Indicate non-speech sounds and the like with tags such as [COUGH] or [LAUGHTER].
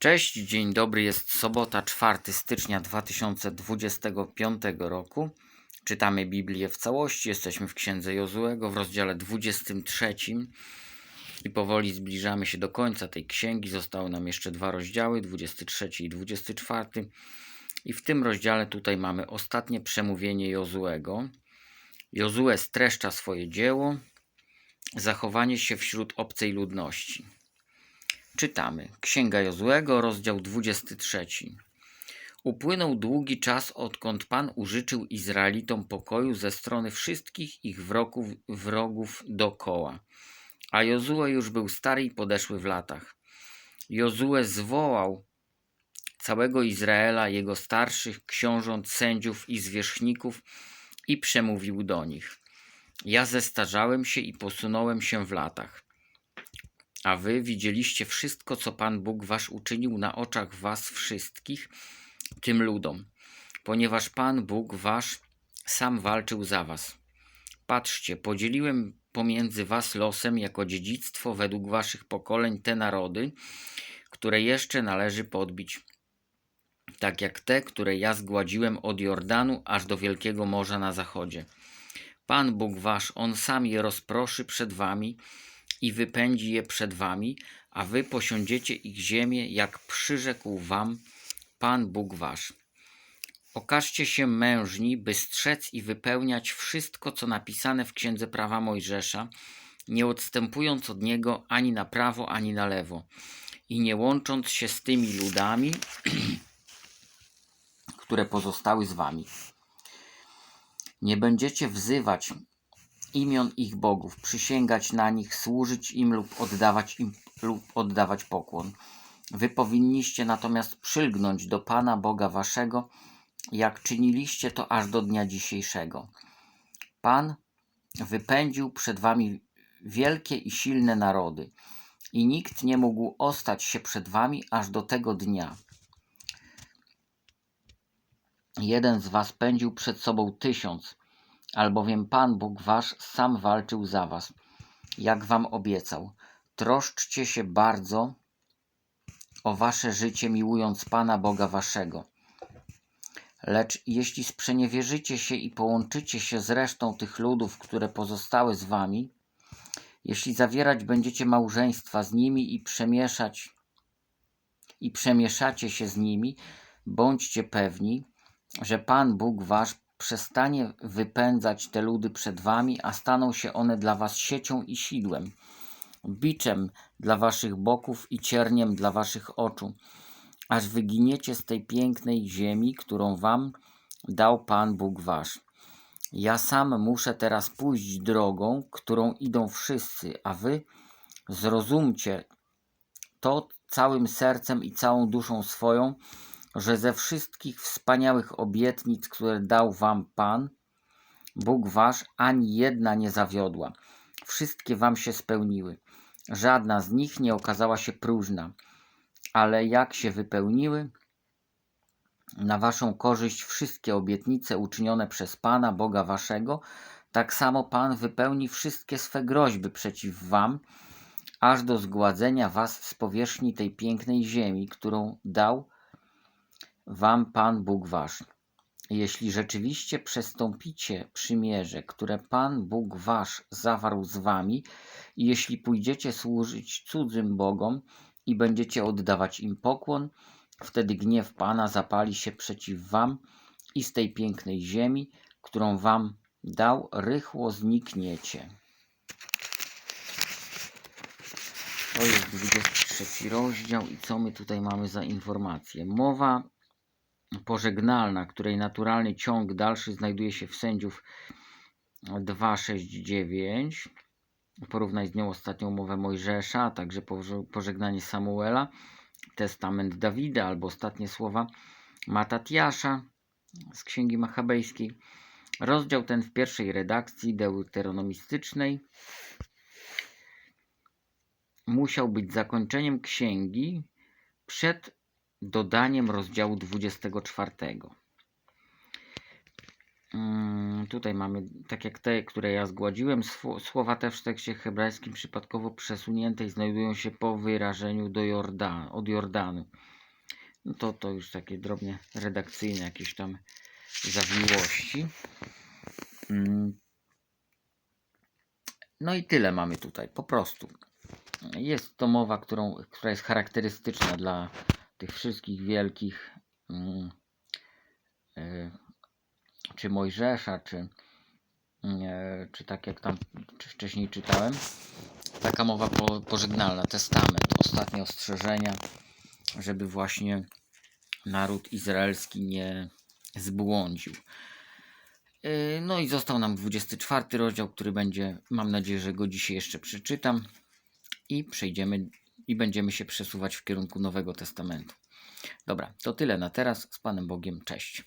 Cześć, dzień dobry. Jest sobota, 4 stycznia 2025 roku. Czytamy Biblię w całości. Jesteśmy w Księdze Jozułego w rozdziale 23 i powoli zbliżamy się do końca tej księgi. Zostały nam jeszcze dwa rozdziały, 23 i 24. I w tym rozdziale tutaj mamy ostatnie przemówienie Jozułego. Jozue streszcza swoje dzieło, zachowanie się wśród obcej ludności. Czytamy. Księga Jozłego, rozdział 23. Upłynął długi czas, odkąd Pan użyczył Izraelitom pokoju ze strony wszystkich ich wrogów, wrogów dokoła. A Jozue już był stary i podeszły w latach. Jozue zwołał całego Izraela, jego starszych, książąt, sędziów i zwierzchników i przemówił do nich. Ja zestarzałem się i posunąłem się w latach. A wy widzieliście wszystko, co Pan Bóg wasz uczynił na oczach was wszystkich, tym ludom, ponieważ Pan Bóg wasz sam walczył za was. Patrzcie, podzieliłem pomiędzy was losem jako dziedzictwo według waszych pokoleń te narody, które jeszcze należy podbić, tak jak te, które ja zgładziłem od Jordanu aż do Wielkiego Morza na zachodzie. Pan Bóg wasz, On sam je rozproszy przed wami, i wypędzi je przed wami, a wy posiądziecie ich ziemię, jak przyrzekł wam Pan Bóg wasz. Okażcie się mężni, by strzec i wypełniać wszystko, co napisane w Księdze Prawa Mojżesza, nie odstępując od niego ani na prawo, ani na lewo, i nie łącząc się z tymi ludami, [CLEARS THROAT] które pozostały z wami. Nie będziecie wzywać imion ich bogów, przysięgać na nich, służyć im lub oddawać im lub oddawać pokłon. Wy powinniście natomiast przylgnąć do Pana Boga waszego, jak czyniliście to aż do dnia dzisiejszego. Pan wypędził przed wami wielkie i silne narody, i nikt nie mógł ostać się przed wami aż do tego dnia. Jeden z was pędził przed sobą tysiąc, albowiem Pan Bóg wasz sam walczył za was, jak wam obiecał. Troszczcie się bardzo o wasze życie, miłując Pana Boga waszego. Lecz jeśli sprzeniewierzycie się i połączycie się z resztą tych ludów, które pozostały z wami, jeśli zawierać będziecie małżeństwa z nimi i przemieszać i przemieszacie się z nimi, bądźcie pewni, że Pan Bóg wasz przestanie wypędzać te ludy przed wami, a staną się one dla was siecią i sidłem, biczem dla waszych boków i cierniem dla waszych oczu, aż wyginiecie z tej pięknej ziemi, którą wam dał Pan Bóg wasz. Ja sam muszę teraz pójść drogą, którą idą wszyscy, a wy zrozumcie to całym sercem i całą duszą swoją, że ze wszystkich wspaniałych obietnic, które dał wam Pan, Bóg wasz, ani jedna nie zawiodła. Wszystkie wam się spełniły. Żadna z nich nie okazała się próżna, ale jak się wypełniły, na waszą korzyść wszystkie obietnice uczynione przez Pana, Boga waszego, tak samo Pan wypełni wszystkie swe groźby przeciw wam, aż do zgładzenia was z powierzchni tej pięknej ziemi, którą dał wam Pan Bóg wasz. Jeśli rzeczywiście przestąpicie przymierze, które Pan Bóg wasz zawarł z wami, i jeśli pójdziecie służyć cudzym bogom i będziecie oddawać im pokłon, wtedy gniew Pana zapali się przeciw wam i z tej pięknej ziemi, którą wam dał, rychło znikniecie. To jest 23 rozdział i co my tutaj mamy za informacje? Mowa pożegnalna, której naturalny ciąg dalszy znajduje się w sędziów 269. Porównaj z nią ostatnią mowę Mojżesza, a także pożegnanie Samuela, testament Dawida albo ostatnie słowa Matatiasza z Księgi Machabejskiej. Rozdział ten w pierwszej redakcji deuteronomistycznej musiał być zakończeniem księgi przed dodaniem rozdziału 24. Mm, Tutaj mamy, tak jak te, które ja zgładziłem, słowa te w tekście hebrajskim przypadkowo przesunięte i znajdują się po wyrażeniu do Jordan, od Jordanu. No to, to już takie drobnie redakcyjne jakieś tam zawiłości. Mm. No i tyle mamy tutaj, po prostu. Jest to mowa, którą, która jest charakterystyczna dla tych wszystkich wielkich mm, y, czy Mojżesza, czy, e, czy tak jak tam czy wcześniej czytałem. Taka mowa po, pożegnalna, testament, ostatnie ostrzeżenia, żeby właśnie naród izraelski nie zbłądził. Yy, No i został nam 24 rozdział, który będzie, mam nadzieję, że go dzisiaj jeszcze przeczytam i przejdziemy i będziemy się przesuwać w kierunku Nowego Testamentu. Dobra, to tyle na teraz. Z Panem Bogiem. Cześć.